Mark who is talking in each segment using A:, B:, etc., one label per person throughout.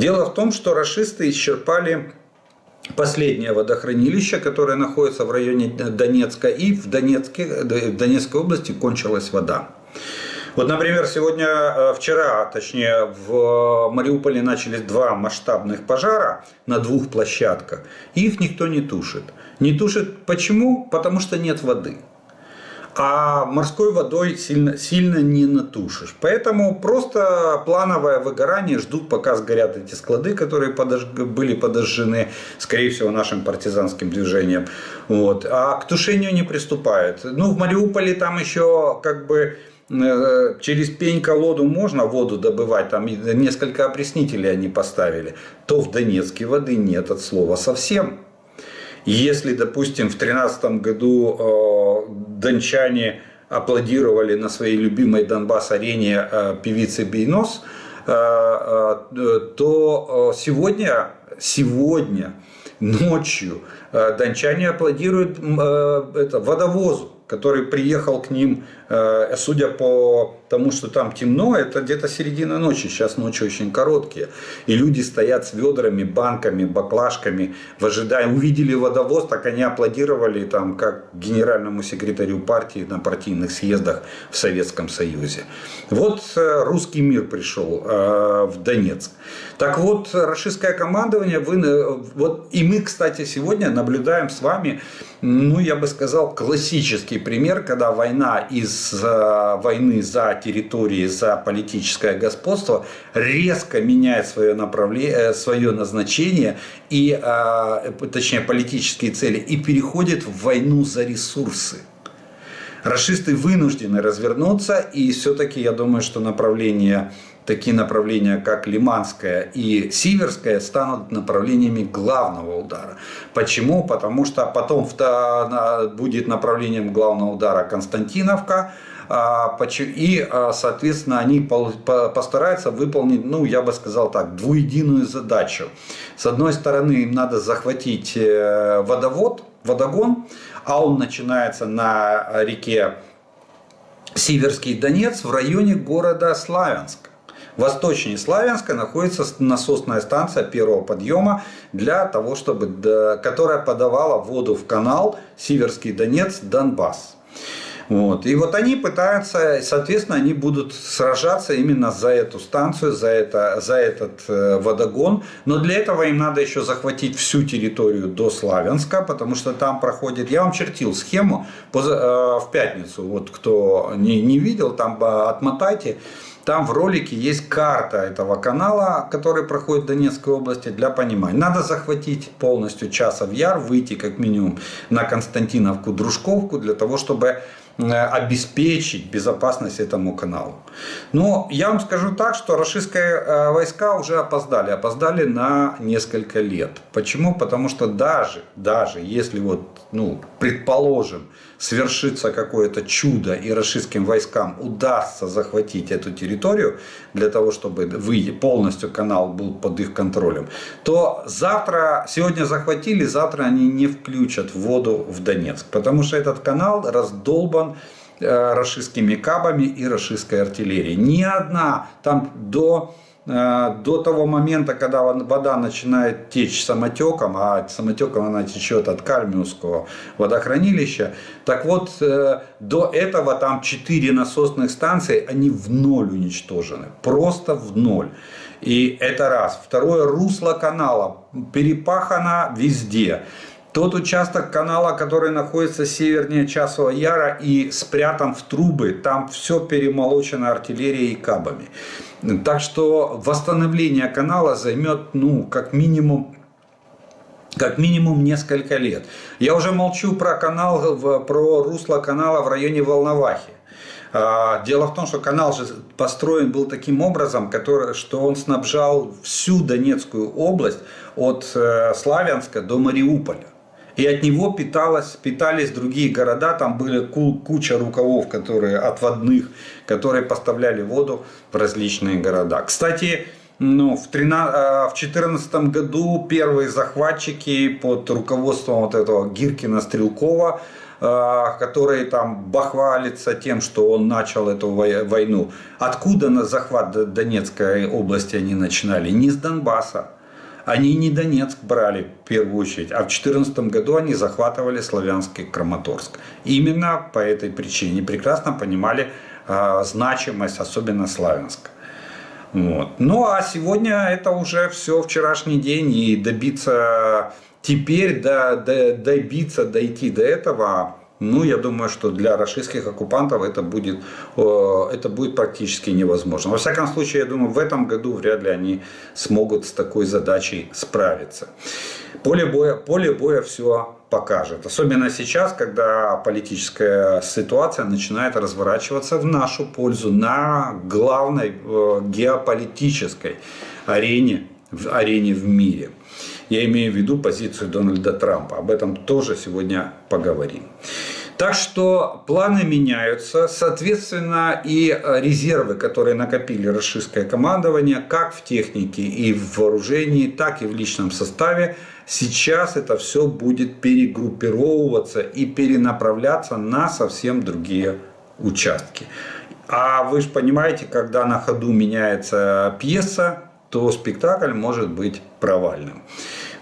A: Дело в том, что расисты исчерпали последнее водохранилище, которое находится в районе Донецка, и в, Донецке, в Донецкой области кончилась вода. Вот, например, сегодня, э, вчера, точнее, в Мариуполе начались два масштабных пожара на двух площадках. Их никто не тушит. Не тушит почему? Потому что нет воды а морской водой сильно, сильно не натушишь. Поэтому просто плановое выгорание ждут, пока сгорят эти склады, которые подож... были подожжены, скорее всего, нашим партизанским движением. Вот. А к тушению не приступают. Ну, в Мариуполе там еще как бы э, через пень-колоду можно воду добывать, там несколько опреснителей они поставили, то в Донецке воды нет от слова совсем. Если, допустим, в 2013 году э, дончане аплодировали на своей любимой Донбасс-арене э, певице Бейнос, э, то сегодня, сегодня ночью дончане аплодируют это, водовозу который приехал к ним, э, судя по тому, что там темно, это где-то середина ночи, сейчас ночи очень короткие. И люди стоят с ведрами, банками, баклажками, в ожидании, увидели водовоз, так они аплодировали там, как генеральному секретарю партии на партийных съездах в Советском Союзе. Вот э, русский мир пришел э, в Донецк. Так вот, российское командование, вы, вот, и мы, кстати, сегодня наблюдаем с вами, ну, я бы сказал, классический пример, когда война из войны за территории, за политическое господство резко меняет свое, направление, э, свое назначение, и, а, точнее политические цели, и переходит в войну за ресурсы. Расисты вынуждены развернуться, и все-таки я думаю, что направление такие направления, как Лиманская и Сиверская, станут направлениями главного удара. Почему? Потому что потом будет направлением главного удара Константиновка, а, и, а, соответственно, они постараются выполнить, ну, я бы сказал так, двуединую задачу. С одной стороны, им надо захватить э, водовод, водогон, а он начинается на реке Сиверский Донец в районе города Славянск. Восточнее Славянска находится насосная станция первого подъема, для того, чтобы, которая подавала воду в канал Сиверский Донец, Донбасс. Вот. И вот они пытаются, соответственно, они будут сражаться именно за эту станцию, за, это, за этот э, водогон. Но для этого им надо еще захватить всю территорию до Славянска, потому что там проходит... Я вам чертил схему э, в пятницу. Вот кто не, не видел, там э, отмотайте. Там в ролике есть карта этого канала, который проходит в Донецкой области, для понимания. Надо захватить полностью Часов Яр, выйти как минимум на Константиновку, Дружковку, для того, чтобы обеспечить безопасность этому каналу. Но я вам скажу так, что российские э, войска уже опоздали, опоздали на несколько лет. Почему? Потому что даже, даже если вот, ну, предположим, свершится какое-то чудо и российским войскам удастся захватить эту территорию для того, чтобы выйти, полностью канал был под их контролем, то завтра, сегодня захватили, завтра они не включат воду в Донецк, потому что этот канал раздолбан э, российскими кабами и российской артиллерией. Ни одна там до Э, до того момента, когда вода начинает течь самотеком, а самотеком она течет от Кальмиусского водохранилища, так вот, э, до этого там 4 насосных станции, они в ноль уничтожены, просто в ноль. И это раз. Второе, русло канала перепахано везде. Тот участок канала, который находится севернее Часового Яра и спрятан в трубы, там все перемолочено артиллерией и кабами. Так что восстановление канала займет, ну, как минимум как минимум несколько лет. Я уже молчу про канал, про русло канала в районе Волновахи. А, дело в том, что канал же построен был таким образом, который, что он снабжал всю Донецкую область от э, Славянска до Мариуполя. И от него питалось, питались другие города, там были куча рукавов, которые отводных, которые поставляли воду в различные города. Кстати, ну, в 2014 э, году первые захватчики под руководством вот этого Гиркина-Стрелкова который там бахвалится тем, что он начал эту вой- войну. Откуда на захват Донецкой области они начинали? Не с Донбасса. Они не Донецк брали в первую очередь, а в 2014 году они захватывали славянский Краматорск. Именно по этой причине прекрасно понимали а, значимость, особенно Славянска. Вот. Ну а сегодня это уже все вчерашний день и добиться теперь до, до- добиться дойти до этого. Ну, я думаю, что для российских оккупантов это будет, э, это будет практически невозможно. Во всяком случае, я думаю, в этом году вряд ли они смогут с такой задачей справиться. Поле боя, поле боя все покажет. Особенно сейчас, когда политическая ситуация начинает разворачиваться в нашу пользу на главной э, геополитической арене, в арене в мире. Я имею в виду позицию Дональда Трампа. Об этом тоже сегодня поговорим. Так что планы меняются, соответственно, и э, резервы, которые накопили российское командование, как в технике и в вооружении, так и в личном составе, сейчас это все будет перегруппировываться и перенаправляться на совсем другие участки. А вы же понимаете, когда на ходу меняется пьеса, то спектакль может быть провальным.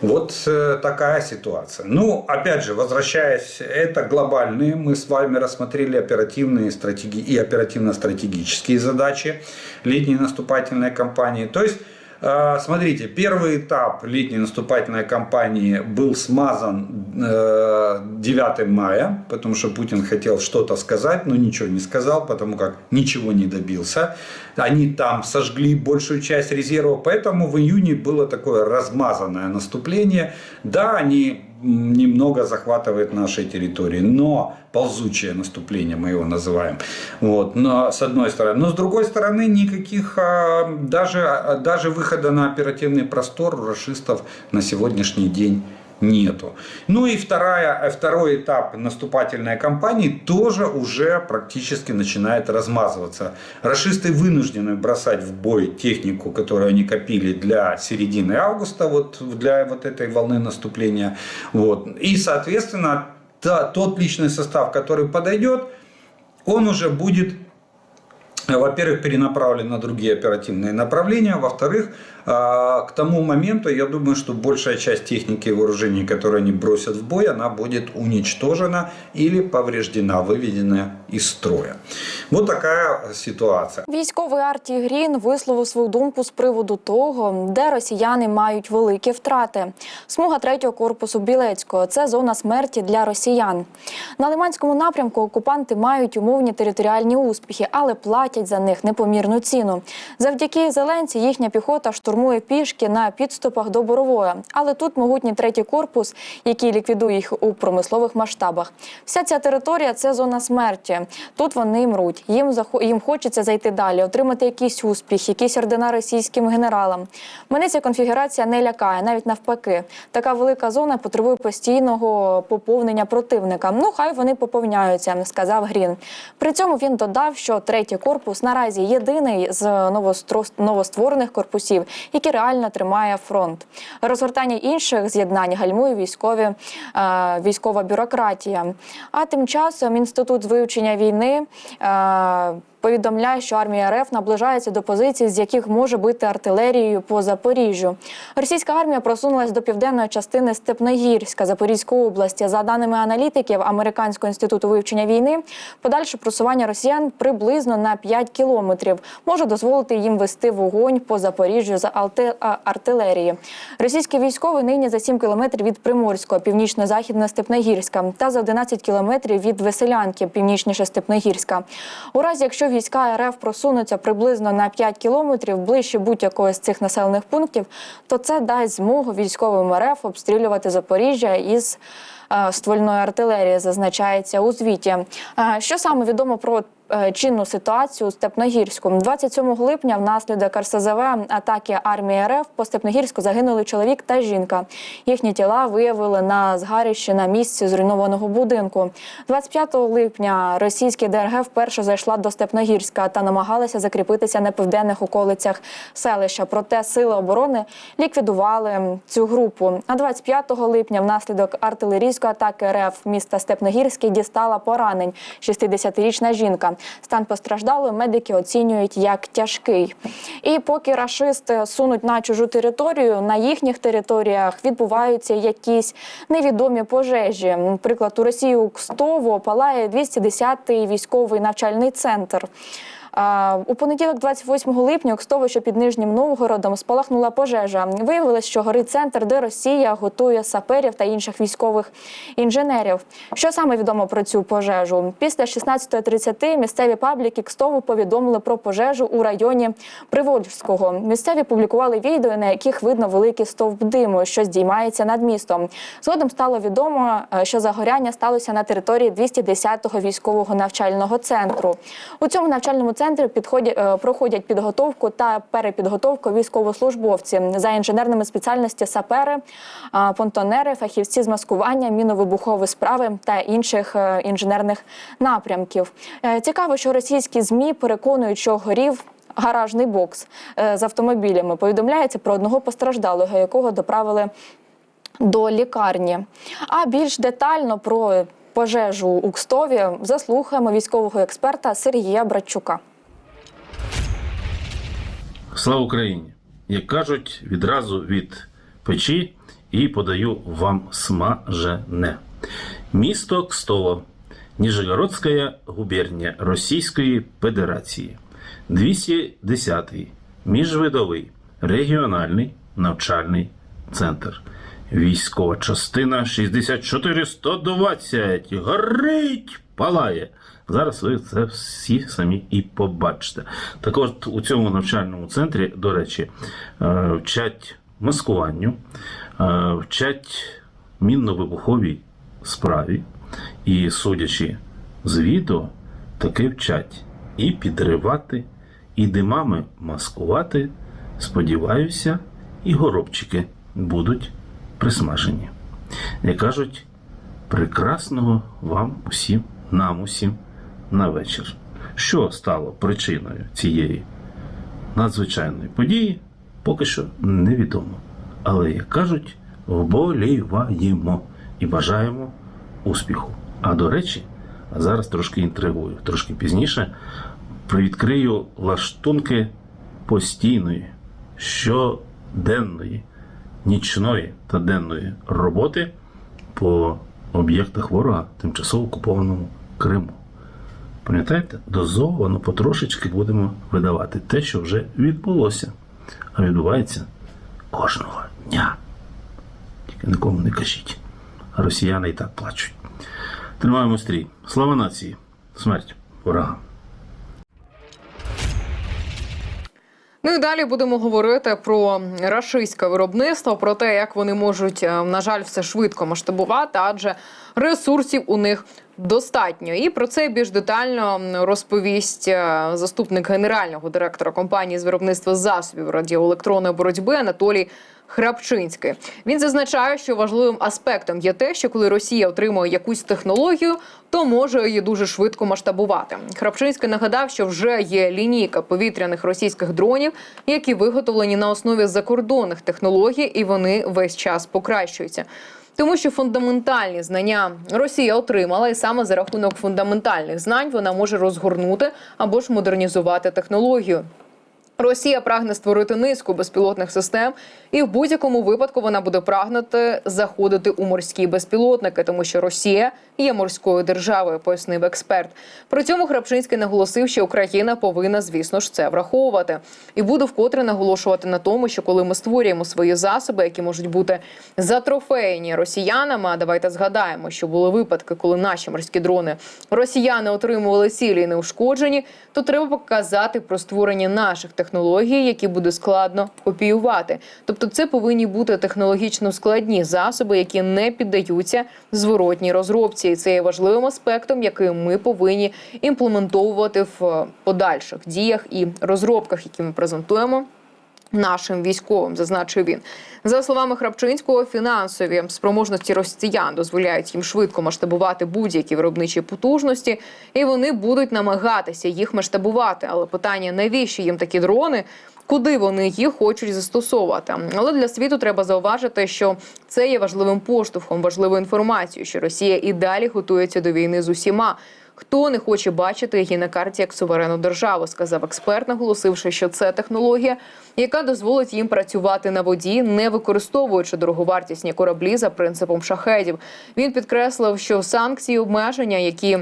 A: Вот э, такая ситуация. Ну, опять же, возвращаясь, это глобальные, мы с вами рассмотрели оперативные стратеги... и оперативно-стратегические задачи летней наступательной кампании. То есть, смотрите, первый этап летней наступательной кампании был смазан э, 9 мая, потому что Путин хотел что-то сказать, но ничего не сказал, потому как ничего не добился. Они там сожгли большую часть резервов, поэтому в июне было такое размазанное наступление. Да, они немного захватывают нашей территории, но ползучее наступление мы его называем. Вот, но, с одной стороны. Но с другой стороны, никаких а, даже, а, даже выхода на оперативный простор у расистов на сегодняшний день нету. Ну и вторая, второй этап наступательной кампании тоже уже практически начинает размазываться. Рашисты вынуждены бросать в бой технику, которую они копили для середины августа, вот для вот этой волны наступления. Вот. И, соответственно, та- тот личный состав, который подойдет, он уже будет во-первых, перенаправлен на другие оперативные направления. Во-вторых, к тому моменту, я думаю, что большая часть техники и вооружений, которые они бросят в бой, она будет уничтожена или повреждена, выведена из строя. Вот такая ситуация.
B: Військовий Арті Грін висловив свою думку з приводу того, де росіяни мають великі втрати. Смуга третього корпусу Білецького це зона смерті для росіян. На Лиманському напрямку окупанти мають умовні територіальні успіхи, але платять за них непомірну ціну. Завдяки Зеленці їхня піхота штурмує пішки на підступах до Борової. Але тут могутній третій корпус, який ліквідує їх у промислових масштабах. Вся ця територія це зона смерті. Тут вони мруть. Їм їм хочеться зайти далі, отримати якийсь успіх, якісь ордена російським генералам. Мене ця конфігурація не лякає, навіть навпаки. Така велика зона потребує постійного поповнення противника. Ну хай вони поповняються, сказав Грін. При цьому він додав, що третій корпус наразі єдиний з новостворених корпусів, який реально тримає фронт. Розгортання інших з'єднань гальмує військові е, військова бюрократія. А тим часом інститут вивчення війни. Е, Повідомляє, що армія РФ наближається до позицій, з яких може бити артилерією по Запоріжжю. Російська армія просунулась до південної частини Степногірська Запорізької області. За даними аналітиків Американського інституту вивчення війни, подальше просування росіян приблизно на 5 кілометрів може дозволити їм вести вогонь по Запоріжжю з артилерії. Російські військові нині за 7 кілометрів від Приморського, північно-західна Степногірська, та за 11 кілометрів від Веселянки, північніше Степногірська. У разі, якщо війська РФ просунуться приблизно на 5 кілометрів ближче будь-якого з цих населених пунктів, то це дасть змогу військовим РФ обстрілювати Запоріжжя із е, ствольної артилерії, зазначається у звіті. Е, Що саме відомо про чинну ситуацію у Степногірську. 27 липня внаслідок РСЗВ атаки армії РФ по Степногірську загинули чоловік та жінка. Їхні тіла виявили на згарищі на місці зруйнованого будинку. 25 липня російський ДРГ вперше зайшла до Степногірська та намагалася закріпитися на південних околицях селища. Проте сили оборони ліквідували цю групу. А 25 липня внаслідок артилерійської атаки РФ міста Степногірський дістала поранень 60-річна жінка. Стан постраждалої медики оцінюють як тяжкий. І поки рашисти сунуть на чужу територію, на їхніх територіях відбуваються якісь невідомі пожежі. Наприклад, у Росії у Кстово палає 210-й військовий навчальний центр. У понеділок, 28 липня, що під Нижнім Новгородом, спалахнула пожежа. Виявилось, що горить центр, де Росія готує саперів та інших військових інженерів. Що саме відомо про цю пожежу? Після 16.30 місцеві пабліки Кстову повідомили про пожежу у районі Привольського. Місцеві публікували відео, на яких видно великий стовп диму, що здіймається над містом. Згодом стало відомо, е, що загоряння сталося на території 210-го військового навчального центру. У цьому навчальному центрі підходять, е, проходять підготовку та перепідготовку військовослужбовці за інженерними спеціальності сапери, понтонери, фахівці з маскування, міновибухові справи та інших е, інженерних напрямків. Е, Цікаво, що російські змі переконують, що горів. Гаражний бокс з автомобілями повідомляється про одного постраждалого, якого доправили до лікарні. А більш детально про пожежу у Кстові заслухаємо військового експерта Сергія Братчука.
C: Слава Україні! Як кажуть, відразу від печі і подаю вам смажене. Місто Кстово, Ніжегородська губернія Російської Федерації, 210-й міжвидовий регіональний навчальний центр. Військова частина 64120. Горить! Палає! Зараз ви це всі самі і побачите. Так от у цьому навчальному центрі, до речі, е, вчать маскуванню, е, вчать мінно-вибуховій справі. І, судячи з відео, таки вчать і підривати, і димами маскувати. Сподіваюся, і горобчики будуть присмажені. Як кажуть, прекрасного вам усім, нам усім на вечір. Що стало причиною цієї надзвичайної події, поки що невідомо. Але, як кажуть, вболіваємо і бажаємо успіху. А до речі, зараз трошки інтригую, трошки пізніше привідкрию лаштунки постійної, щоденної, нічної та денної роботи по об'єктах ворога тимчасово окупованому Криму. Пам'ятаєте, дозовано потрошечки будемо видавати те, що вже відбулося, а відбувається кожного дня. Тільки нікому не кажіть. А росіяни і так плачуть. Тримаємо стрій. Слава нації! Смерть ворогам!
D: Ну і далі будемо говорити про рашистське виробництво, про те, як вони можуть, е, на жаль, все швидко масштабувати, адже ресурсів у них достатньо. І про це більш детально розповість е, заступник генерального директора компанії з виробництва засобів радіоелектронної боротьби Анатолій. Храпчинський він зазначає, що важливим аспектом є те, що коли Росія отримує якусь технологію, то може її дуже швидко масштабувати. Храпчинський нагадав, що вже є лінійка повітряних російських дронів, які виготовлені на основі закордонних технологій, і вони весь час покращуються. Тому що фундаментальні знання Росія отримала, і саме за рахунок фундаментальних знань вона може розгорнути або ж модернізувати технологію. Росія прагне створити низку безпілотних систем, і в будь-якому випадку вона буде прагнути заходити у морські безпілотники, тому що Росія є морською державою, пояснив експерт. При цьому Храпчинський наголосив, що Україна повинна, звісно ж, це враховувати. І буду вкотре наголошувати на тому, що коли ми створюємо свої засоби, які можуть бути затрофейні росіянами. А давайте згадаємо, що були випадки, коли наші морські дрони росіяни отримували цілі і неушкоджені, то треба показати про створення наших технологій, які буде складно копіювати. Тобто, це повинні бути технологічно складні засоби, які не піддаються зворотній розробці. І це є важливим аспектом, який ми повинні імплементовувати в подальших діях і розробках, які ми презентуємо. Нашим військовим зазначив він за словами Храпчинського, фінансові спроможності росіян дозволяють їм швидко масштабувати будь-які виробничі потужності, і вони будуть намагатися їх масштабувати. Але питання навіщо їм такі дрони? Куди вони їх хочуть застосовувати? Але для світу треба зауважити, що це є важливим поштовхом, важливою інформацією, що Росія і далі готується до війни з усіма. Хто не хоче бачити її на карті як суверенну державу, сказав експерт, наголосивши, що це технологія, яка дозволить їм працювати на воді, не використовуючи дороговартісні кораблі за принципом шахедів. Він підкреслив, що санкції обмеження, які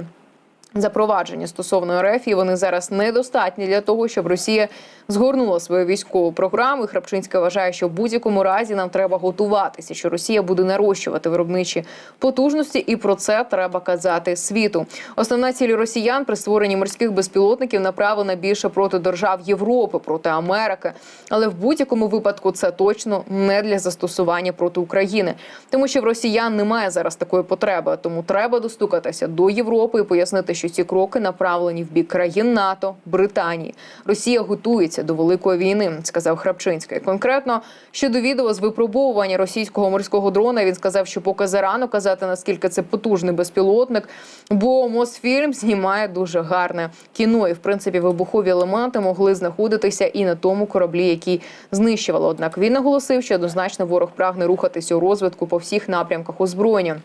D: запроваджені стосовно РФ, і вони зараз недостатні для того, щоб Росія згорнула свою військову програму. І Храпчинська вважає, що в будь-якому разі нам треба готуватися, що Росія буде нарощувати виробничі потужності, і про це треба казати світу. Основна ціль росіян при створенні морських безпілотників направлена більше проти держав Європи, проти Америки. Але в будь-якому випадку це точно не для застосування проти України, тому що в росіян немає зараз такої потреби. Тому треба достукатися до Європи і пояснити, що ці кроки направлені в бік країн НАТО, Британії. Росія готується до великої війни, сказав Храпчинський. Конкретно щодо відео з випробовування російського морського дрона, він сказав, що поки зарано казати наскільки це потужний безпілотник, бо Мосфільм знімає дуже гарне кіно, і в принципі вибухові елементи могли знаходитися і на тому кораблі, який знищували. Однак він наголосив, що однозначно ворог прагне рухатися у розвитку по всіх напрямках озброєння.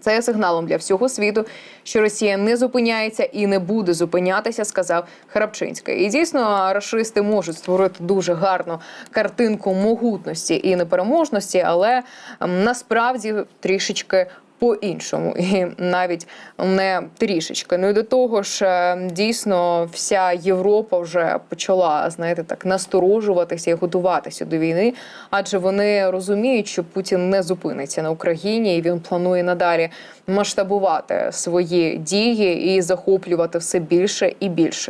D: Це є сигналом для всього світу, що Росія не зупиняється і не буде зупинятися, сказав Храпчинський. І дійсно, рашисти можуть створити дуже гарну картинку могутності і непереможності, але ем, насправді трішечки. По-іншому, і навіть не трішечки. Ну і до того ж, е, дійсно, вся Європа вже почала знаєте, так насторожуватися і готуватися до війни, адже вони розуміють, що Путін не зупиниться на Україні, і він планує надалі масштабувати свої дії і захоплювати все більше і більше